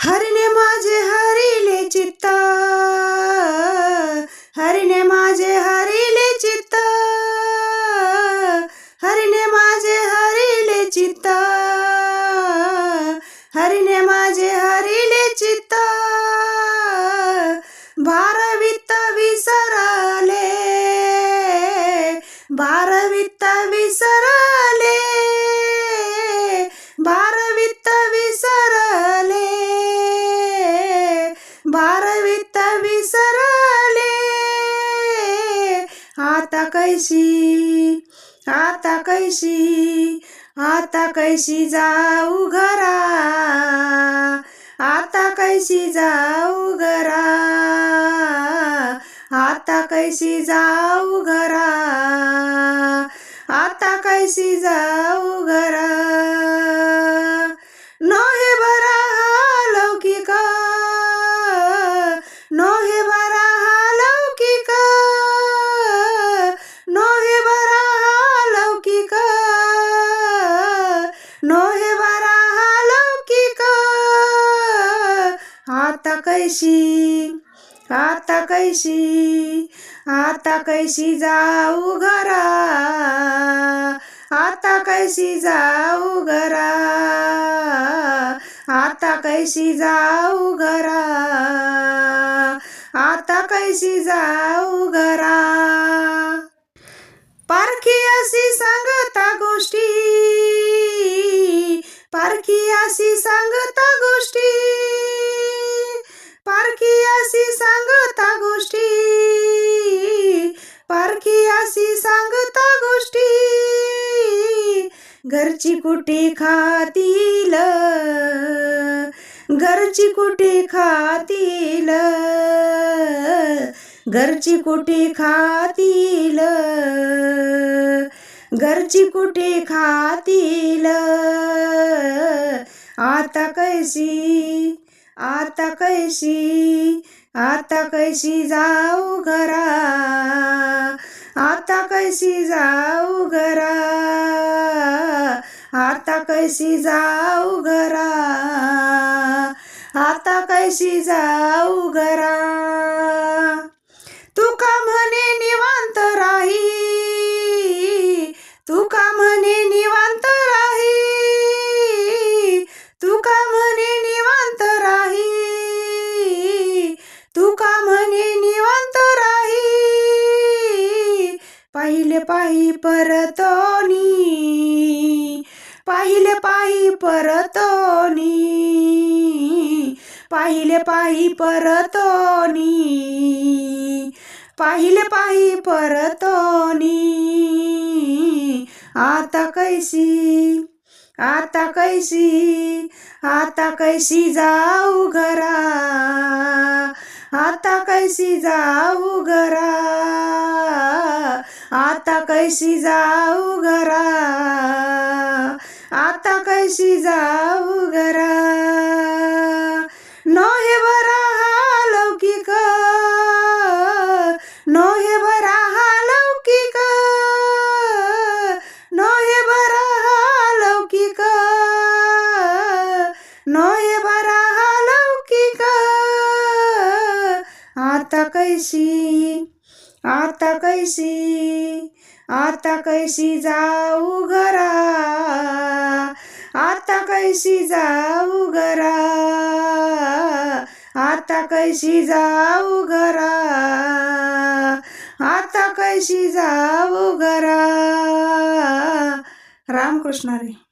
हरिने माझे हरिले चित्त. हरिने माझे हरिले चित्त. हरिने माझे हरिले चित्त. हरिने माझे हरिले चित्त. भारवित्त विसरले. भारवित्त विसरले. बारवीत विसरले. आता कैशी? आता कैशी? आता कैशी जाऊ घरा? आता कैशी जाऊ घरा? आता कैशी जाऊ घरा? आता कैशी जाऊ घरा? कैशी? आता कैशी? आता कैशी जाऊ घरा? आता कैशी जाऊ घरा? आता कैशी जाऊ घरा? आता कैशी जाऊ घरा? पारखी अशी सांगता गोष्टी. पारखी अशी सांगता गोष्टी. अशी सांगता गोष्टी. पारखी अशी सांगता गोष्टी. घरची कुठे खातील? घरची कुठे खातील? घरची कुठे खातील? घरची कुठे खातील? आता कैसी आता कैशी आता कैशी जाऊ घरा आता कैशी जाऊ घरा आता कैशी जाऊ घरा आता कैशी जाऊ घरा. तुका म्हणे निवांत राही तू पाहिले पाही परतोनी. पाहिले पाही परतोनी. पाहिले पाही परतोनी. पाहिले पाही परतोनी. आता कैसी आता कैसी आता कैसी जाऊ घरा. आता कैशी जाऊ घरा? आता कैशी जाऊ घरा? आता कैशी जाऊ घरा? कैशी? आता कैशी? आता कैशी जाऊ घरा? आता कैशी जाऊ घरा? आता कैशी जाऊ घरा? आता कैशी जाऊ घरा? रामकृष्ण रे